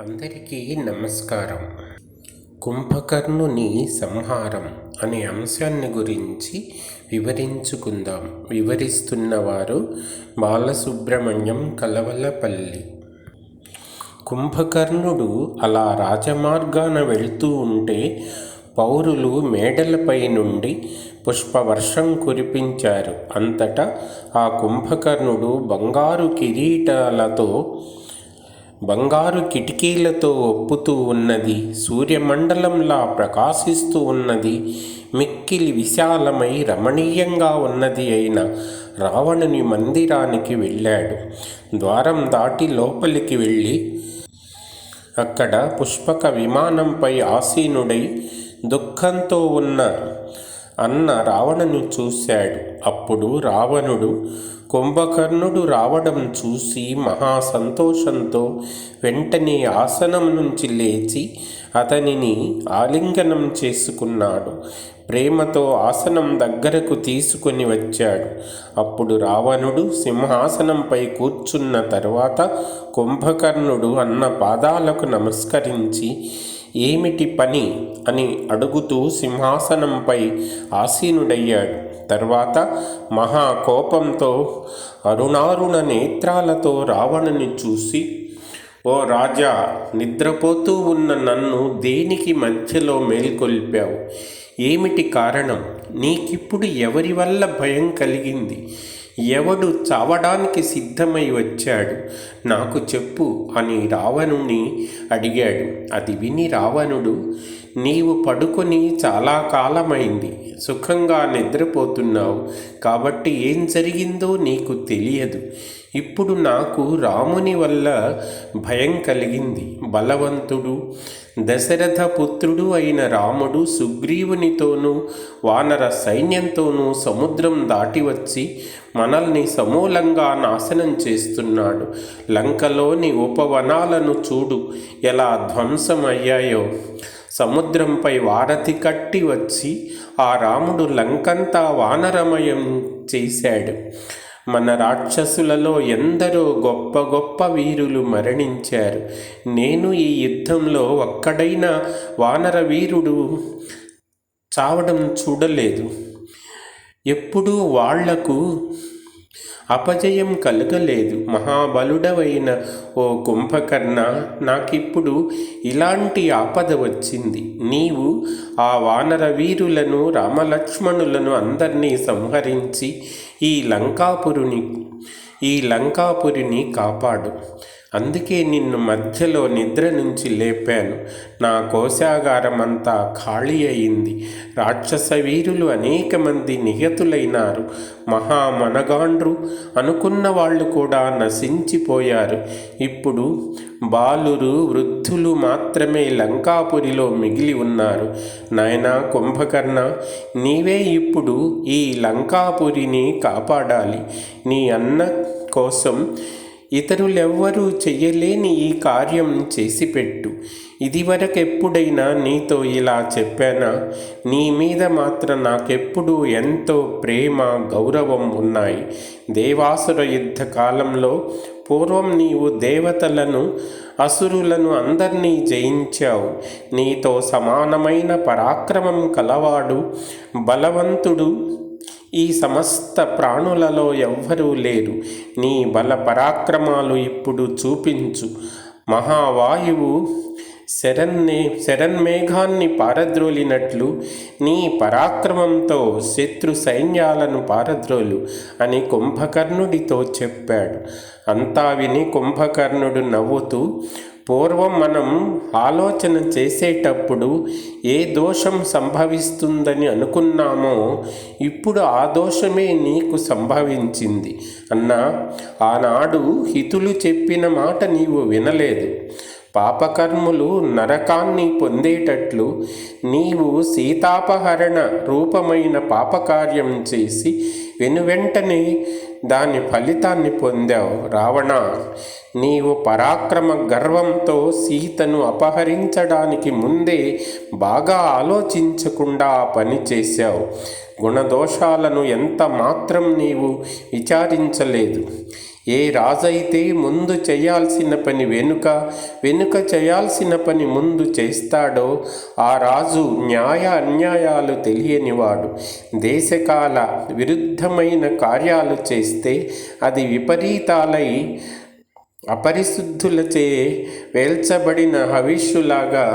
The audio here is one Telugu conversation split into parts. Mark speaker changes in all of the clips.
Speaker 1: అందరికీ నమస్కారం. కుంభకర్ణుని సంహారం అనే అంశాన్ని గురించి వివరించుకుందాం. వివరిస్తున్నవారు బాలసుబ్రహ్మణ్యం కలవలపల్లి. కుంభకర్ణుడు అలా రాజమార్గాన వెళ్తూ ఉంటే పౌరులు మేడలపై నుండి పుష్పవర్షం కురిపించారు. అంతటా ఆ కుంభకర్ణుడు బంగారు కిరీటాలతో బంగారు కిటికీలతో ఒప్పుతూ ఉన్నది సూర్యమండలంలా ప్రకాశిస్తూ ఉన్నది మిక్కిలి విశాలమై రమణీయంగా ఉన్నది అయిన రావణుని మందిరానికి వెళ్ళాడు. ద్వారం దాటి లోపలికి వెళ్ళి అక్కడ పుష్పక విమానంపై ఆసీనుడై దుఃఖంతో ఉన్న అన్న రావణుని చూశాడు. అప్పుడు రావణుడు కుంభకర్ణుడు రావడం చూసి మహా సంతోషంతో వెంటనే ఆసనం నుంచి లేచి అతనిని ఆలింగనం చేసుకున్నాడు. ప్రేమతో ఆసనం దగ్గరకు తీసుకొని వచ్చాడు. అప్పుడు రావణుడు సింహాసనంపై కూర్చున్న తర్వాత కుంభకర్ణుడు అన్న పాదాలకు నమస్కరించి ఏమిటి పని? అని అడుగుతూ సింహాసనంపై ఆసీనుడయ్యాడు. తర్వాత మహా కోపంతో అరుణారుణ నేత్రాలతో రావణుని చూసి ఓ రాజా నిద్రపోతూ ఉన్న నన్ను దేనికి మధ్యలో మేల్కొల్పావు? ఏమిటి కారణం? నీకిప్పుడు ఎవరి వల్ల భయం కలిగింది? ఎవడు చావడానికి సిద్ధమై వచ్చాడు? నాకు చెప్పు అని రావణుని అడిగాడు. అది విని రావణుడు నీవు పడుకొని చాలా కాలమైంది. సుఖంగా నిద్రపోతున్నావు. కాబట్టి ఏం జరిగిందో నీకు తెలియదు. ఇప్పుడు నాకు రాముని వల్ల భయం కలిగింది. బలవంతుడు దశరథ పుత్రుడు అయిన రాముడు సుగ్రీవునితోనూ వానర సైన్యంతోనూ సముద్రం దాటి వచ్చి మనల్ని సమూలంగా నాశనం చేస్తున్నాడు. లంకలోని ఉపవనాలను చూడు ఎలా ధ్వంసమయ్యాయో. సముద్రంపై వారధి కట్టి వచ్చి ఆ రాముడు లంకంతా వానరమయం చేశాడు. మన రాక్షసులలో ఎందరో గొప్ప గొప్ప వీరులు మరణించారు. నేను ఈ యుద్ధంలో ఒక్కడైనా వానర వీరుడు చావడం చూడలేదు. ఎప్పుడూ వాళ్ళకు అపజయం కలగలేదు. మహాబలుడవైన ఓ కుంభకర్ణ నాకిప్పుడు ఇలాంటి ఆపద వచ్చింది. నీవు ఆ వానర వీరులను రామలక్ష్మణులను అందరినీ సంహరించి ఈ లంకాపురుని ఈ లంకాపురిని కాపాడు. అందుకే నిన్ను మధ్యలో నిద్ర నుంచి లేపాను. నా కోశాగారం అంతా ఖాళీ అయింది. రాక్షస వీరులు అనేక మంది నిహతులైనారు మహామనగాండ్రు అనుకున్న వాళ్ళు కూడా నశించిపోయారు. ఇప్పుడు బాలురు వృద్ధులు మాత్రమే లంకాపురిలో మిగిలి ఉన్నారు. నాయన కుంభకర్ణ నీవే ఇప్పుడు ఈ లంకాపురిని కాపాడాలి. నీ అన్న కోసం ఇతరులెవ్వరూ చెయ్యలేని ఈ కార్యం చేసిపెట్టు. ఇదివరకెప్పుడైనా నీతో ఇలా చెప్పానా? నీ మీద మాత్రం నాకెప్పుడు ఎంతో ప్రేమ గౌరవం ఉన్నాయి. దేవాసుర యుద్ధ కాలంలో పూర్వం నీవు దేవతలను అసురులను అందరినీ జయించావు. నీతో సమానమైన పరాక్రమం కలవాడు బలవంతుడు ఈ సమస్త ప్రాణులలో ఎవ్వరూ లేరు. నీ బల పరాక్రమాలు ఇప్పుడు చూపించు. మహావాయువు శరన్నే శరన్మేఘాన్ని పారద్రోలినట్లు నీ పరాక్రమంతో శత్రు సైన్యాలను పారద్రోలు అని కుంభకర్ణుడితో చెప్పాడు. అంతా విని కుంభకర్ణుడు నవ్వుతూ పూర్వం మనం ఆలోచన చేసేటప్పుడు ఏ దోషం సంభవిస్తుందని అనుకున్నామో ఇప్పుడు ఆ దోషమే నీకు సంభవించింది. అన్నా ఆనాడు హితులు చెప్పిన మాట నీవు వినలేదు. పాపకర్ములు నరకాన్ని పొందేటట్లు నీవు సీతాపహరణ రూపమైన పాపకార్యం చేసి వెనువెంటనే దాని ఫలితాన్ని పొందావు. రావణ నీవు పరాక్రమ గర్వంతో సీతను అపహరించడానికి ముందే బాగా ఆలోచించకుండా ఆ పని చేశావు. గుణదోషాలను ఎంత మాత్రం నీవు విచారించలేదు. ఏ రాజైతే ముందు చేయాల్సిన పని వెనుక వెనుక చేయాల్సిన పని ముందు చేస్తాడో ఆ రాజు న్యాయ అన్యాయాలు తెలియనివాడు. దేశకాల విరుద్ధమైన కార్యాలు చేస్తే అది విపరీతాలై అపరిశుద్ధులచే వేల్చబడిన హవిష్యులాగా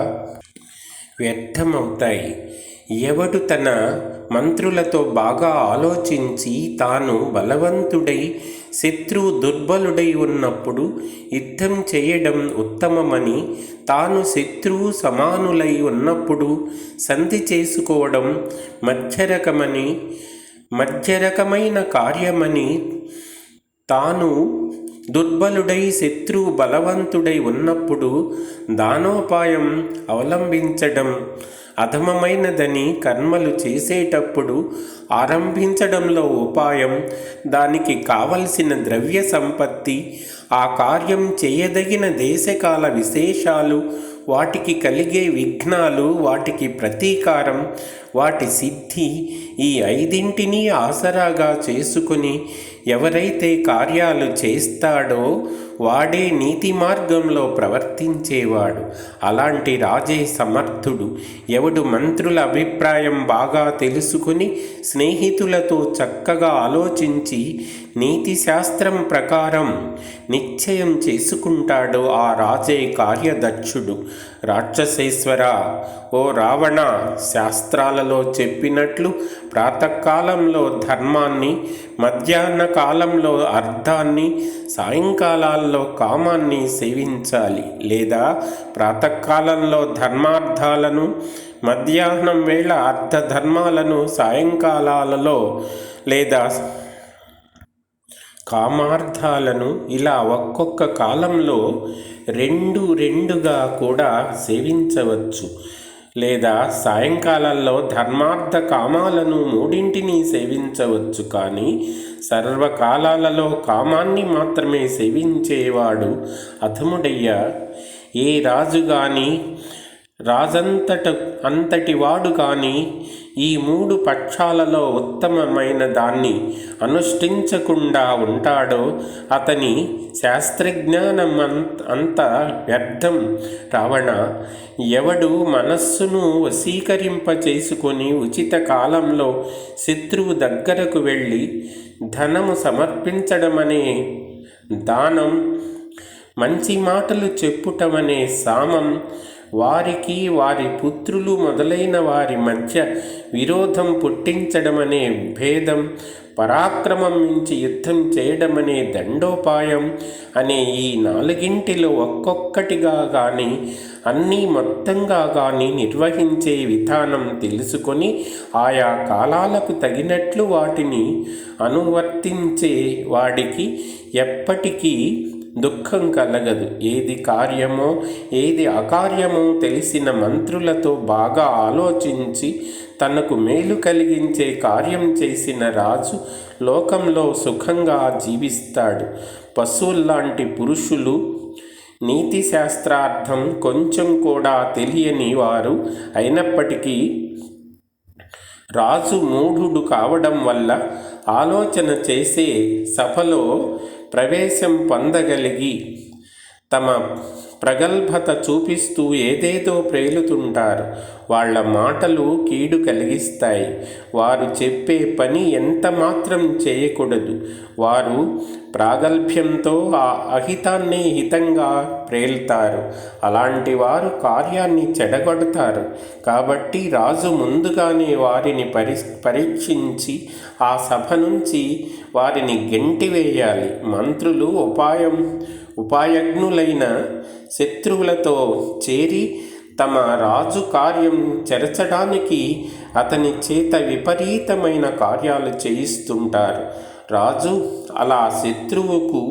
Speaker 1: వ్యర్థమవుతాయి. ఎవడు తన మంత్రులతో బాగా ఆలోచించి తాను బలవంతుడై శత్రువు దుర్బలుడై ఉన్నప్పుడు యుద్ధం చేయడం ఉత్తమమని తాను శత్రువు సమానులై ఉన్నప్పుడు సంధి చేసుకోవడం మధ్యరకమని మధ్యరకమైన కార్యమని తాను దుర్బలుడై శత్రువు బలవంతుడై ఉన్నప్పుడు దానోపాయం అవలంబించడం అధమమైనదని కర్మలు చేసేటప్పుడు ఆరంభించడంలో ఉపాయం దానికి కావలసిన ద్రవ్య సంపత్తి ఆ కార్యం చేయదగిన దేశకాల విశేషాలు వాటికి కలిగే విఘ్నాలు వాటికి ప్రతీకారం వాటి సిద్ధి ఈ ఐదింటిని ఆసరాగా చేసుకుని ఎవరైతే కార్యాలు చేస్తాడో వాడే నీతి మార్గంలో ప్రవర్తించేవాడు. అలాంటి రాజే సమర్థుడు. ఎవడు మంత్రుల అభిప్రాయం బాగా తెలుసుకుని స్నేహితులతో చక్కగా ఆలోచించి నీతి శాస్త్రం ప్రకారం నిశ్చయం చేసుకుంటాడో ఆ రాజే కార్యదక్షుడు. రాక్షసేశ్వర ఓ రావణ శాస్త్రాలలో చెప్పినట్లు ప్రాతకాలంలో ధర్మాన్ని మధ్యాహ్న కాలంలో అర్థాన్ని సాయంకాలాల్లో కామాన్ని సేవించాలి లేదా ప్రాతకాలంలో ధర్మార్థాలను మధ్యాహ్నం వేళ అర్ధ ధర్మాలను సాయంకాలాలలో లేదా కామార్థాలను ఇలా ఒక్కొక్క కాలంలో రెండు రెండుగా కూడా సేవించవచ్చు. లేదా సాయంకాలాల్లో ధర్మార్థ కామాలను మూడింటిని సేవించవచ్చు కానీ సర్వకాలాలలో కామాన్ని మాత్రమే సేవించేవాడు అధముడయ్య. ఏ రాజు గాని రాజంతట అంతటి వాడు కానీ ఈ మూడు పక్షాలలో ఉత్తమమైన దాన్ని అనుష్ఠించకుండా ఉంటాడో అతని శాస్త్రజ్ఞానం అంత అంత వ్యర్థం. రావణ ఎవడు మనస్సును వశీకరింపచేసుకొని ఉచిత కాలంలో శత్రువు దగ్గరకు వెళ్ళి ధనము సమర్పించడమనే దానం మంచి మాటలు చెప్పుటమనే సామం వారికి వారి పుత్రులు మొదలైన వారి మధ్య విరోధం పుట్టించడమనే భేదం పరాక్రమం మించి యుద్ధం చేయడమనే దండోపాయం అనే ఈ నాలుగింటిలో ఒక్కొక్కటిగా కానీ అన్నీ మొత్తంగా కానీ నిర్వహించే విధానం తెలుసుకొని ఆయా కాలాలకు తగినట్లు వాటిని అనువర్తించే వాడికి ఎప్పటికీ దుఃఖం కలగదు. ఏది కార్యమో ఏది అకార్యమో తెలిసిన మంత్రులతో బాగా ఆలోచించి తనకు మేలు కలిగించే కార్యం చేసిన రాజు లోకంలో సుఖంగా జీవిస్తాడు. పశువుల్లాంటి పురుషులు నీతి శాస్త్రార్థం కొంచెం కూడా తెలియని వారు అయినప్పటికీ రాజు మూఢుడు కావడం వల్ల ఆలోచన చేసే సభలో ప్రవేశం పొందగలిగి తమ ప్రగల్భత చూపిస్తూ ఏదేదో ప్రేలుతుంటారు. వాళ్ళ మాటలు కీడు కలిగిస్తాయి. వారు చెప్పే పని ఎంత మాత్రం చేయకూడదు. వారు ప్రాగల్భ్యంతో ఆ అహితాన్ని హితంగా ప్రేలుతారు. అలాంటి వారు కార్యాన్ని చెడగొడతారు. కాబట్టి రాజు ముందుగానే వారిని పరి పరీక్షించి ఆ సభ నుంచి వారిని గెంటివేయాలి. మంత్రులు ఉపాయం ఉపాయజ్ఞులైన శత్రువులతో చేరి తమ రాజు కార్యం చెరచడానికి అతని చేత విపరీతమైన కార్యాలు చేయిస్తుంటారు. రాజు అలా శత్రువుకు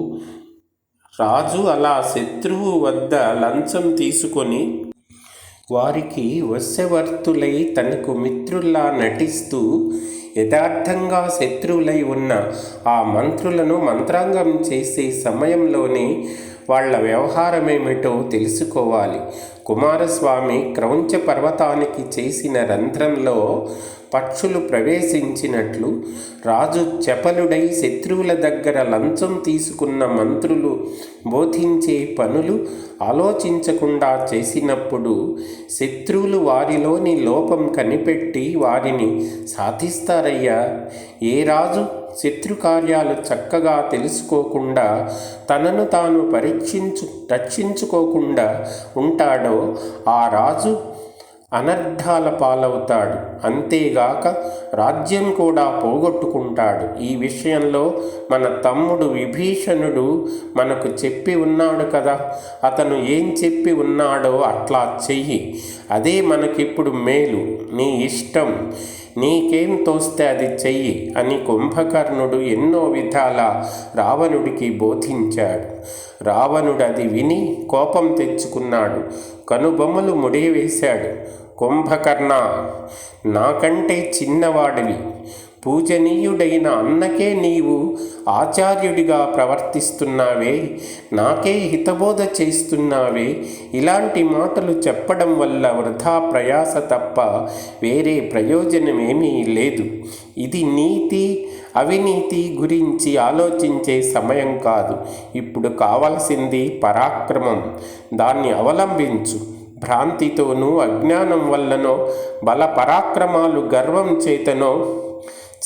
Speaker 1: రాజు అలా శత్రువు వద్ద లంచం తీసుకొని వారికి వశవర్తులై తనకు మిత్రుల్లా నటిస్తూ యథార్థంగా శత్రువులై ఉన్న ఆ మంత్రులను మంత్రాంగం చేసే సమయంలోనే వాళ్ళ వ్యవహారమేమిటో తెలుసుకోవాలి. కుమారస్వామి క్రౌంచ పర్వతానికి చేసిన రంధ్రంలో పక్షులు ప్రవేశించినట్లు రాజు చపలుడై శత్రువుల దగ్గర లంచం తీసుకున్న మంత్రులు బోధించే పనులు ఆలోచించకుండా చేసినప్పుడు శత్రువులు వారిలోని లోపం కనిపెట్టి వారిని సాధిస్తారయ్యా. ఏ రాజు శత్రుకార్యాలు చక్కగా తెలుసుకోకుండా తనను తాను పరీక్షించు రక్షించుకోకుండా ఉంటాడో ఆ రాజు అనర్ధాల పాలవుతాడు. అంతేగాక రాజ్యం కూడా పోగొట్టుకుంటాడు. ఈ విషయంలో మన తమ్ముడు విభీషణుడు మనకు చెప్పి ఉన్నాడు కదా. అతను ఏం చెప్పి ఉన్నాడో అట్లా చెయ్యి. అదే మనకిప్పుడు మేలు. నీ ఇష్టం. నీకేం తోస్తే అది చెయ్యి అని కుంభకర్ణుడు ఎన్నో విధాల రావణుడికి బోధించాడు. రావణుడు అది విని కోపం తెచ్చుకున్నాడు. కనుబొమ్మలు ముడివేశాడు. కుంభకర్ణ నాకంటే చిన్నవాడివి. పూజనీయుడైన అన్నకే నీవు ఆచార్యుడిగా ప్రవర్తిస్తున్నావే నాకే హితబోధ చేస్తున్నావే. ఇలాంటి మాటలు చెప్పడం వల్ల వృధా ప్రయాస తప్ప వేరే ప్రయోజనమేమీ లేదు. ఇది నీతి అవినీతి గురించి ఆలోచించే సమయం కాదు. ఇప్పుడు కావలసింది పరాక్రమం. దాన్ని అవలంబించు. భ్రాంతితోనూ అజ్ఞానం వల్లనో బల పరాక్రమాలు గర్వం చేతనో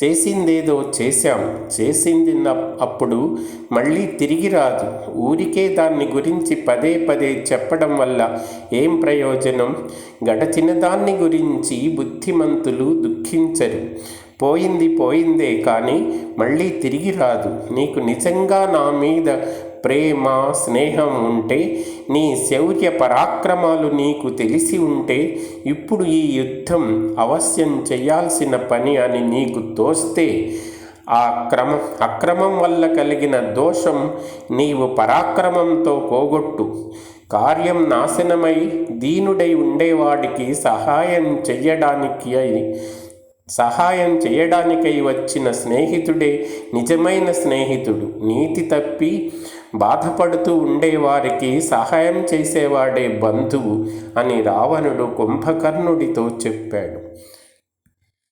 Speaker 1: చేసిందేదో చేశాం. చేసింది అప్పుడు మళ్ళీ తిరిగి రాదు. ఊరికే దాన్ని గురించి పదే పదే చెప్పడం వల్ల ఏం ప్రయోజనం? గడచిన దాన్ని గురించి బుద్ధిమంతులు దుఃఖించరు. పోయింది పోయిందే కానీ మళ్ళీ తిరిగి రాదు. నీకు నిజంగా నా మీద ప్రేమ స్నేహం ఉంటే నీ శౌర్య పరాక్రమాలు నీకు తెలిసి ఉంటే ఇప్పుడు ఈ యుద్ధం అవశ్యం చేయాల్సిన పని అని నీకు తోస్తే ఆ క్రమ అక్రమం వల్ల కలిగిన దోషం నీవు పరాక్రమంతో పోగొట్టు. కార్యం నాశనమై దీనుడై ఉండేవాడికి సహాయం చెయ్యడానికి సహాయం చేయడానికై వచ్చిన స్నేహితుడే నిజమైన స్నేహితుడు. నీతి తప్పి బాధపడుతూ ఉండేవారికి సహాయం చేసేవాడే బంధువు అని రావణుడు కుంభకర్ణుడితో చెప్పాడు.